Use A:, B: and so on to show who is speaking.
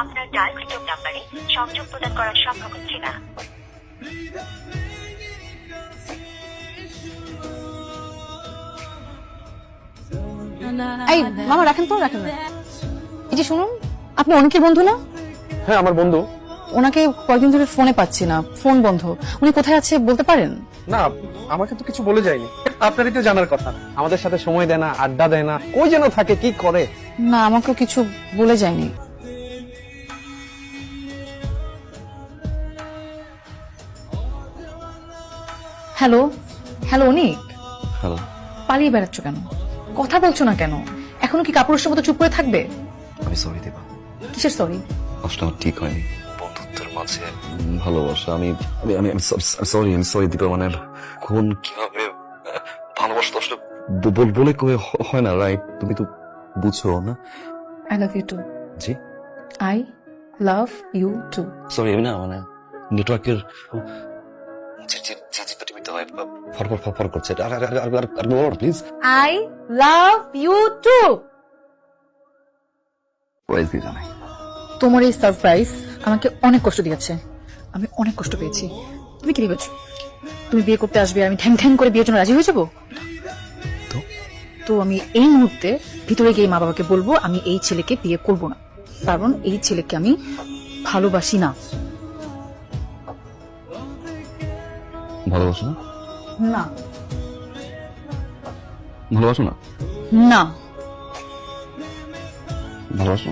A: আপনার ডায়ালকৃত নাম্বারে সংযোগ প্রদান করা সম্ভব হচ্ছে না।
B: এই মামা রাখেন তো রাখেন না। এই যে শুনুন আপনি অনেকের বন্ধু না?
C: হ্যাঁ আমার বন্ধু।
B: ওনাকে কয়েকদিন ধরে ফোনে পাচ্ছি না ফোন বন্ধ। উনি কোথায় আছে বলতে পারেন?
C: না আমাকে তো কিছু বলে যায়নি। আপনারই তো জানার কথা। আমাদের সাথে সময় দেয় না আড্ডা দেয় না। কই যেন থাকে কি করে?
B: না আমাকেও কিছু বলে যায়নি। Hello hello Anik.
D: হ্যালো।
B: পালিয়ে বেড়াচ্ছ কেন? কথা বলছো না কেন? এখনও কি কাপুরুষের মতো চুপ করে থাকবে?
D: আমি সরি দেবা।
B: কিসের সরি
D: আসলে ঠিক হয়নি। বন্ধুত্বের মাঝে ভালোবাসা আমি আমি আমি সরি আমি সরি দীপা মানে কোন কীভাবে বলে কয়ে হয় না রাইট তুমি তো বুঝছ না।
B: I love you too
D: G?
B: I love you too
D: sorry আমি না মানে নেটওয়ার্কের যে যে যে যে টিভিতে ফরফর ফরফর করছে। আর আর আর আর আর বলো please
B: I love you too
D: wise দিয়ে জানাই
B: তোমার এই সারপ্রাইজ আমাকে অনেক কষ্ট দিয়েছে। আমি অনেক কষ্ট পেয়েছি। তুমি কি ভেবেছো? তুমি বিয়ে করতে আসবে আমি ঠ্যাং ঠ্যাং করে বিয়ের জন্য রাজি হয়ে যাব?
D: তো
B: আমি এই মুহূর্তে ভিতরে গিয়ে মা বাবাকে বলব আমি এই ছেলেকে বিয়ে করব না। কারণ এই ছেলেকে আমি ভালোবাসি না।
D: ভালোবাসো না?
B: না।
D: ভালোবাসো না?
B: না।
D: ভালোবাসো?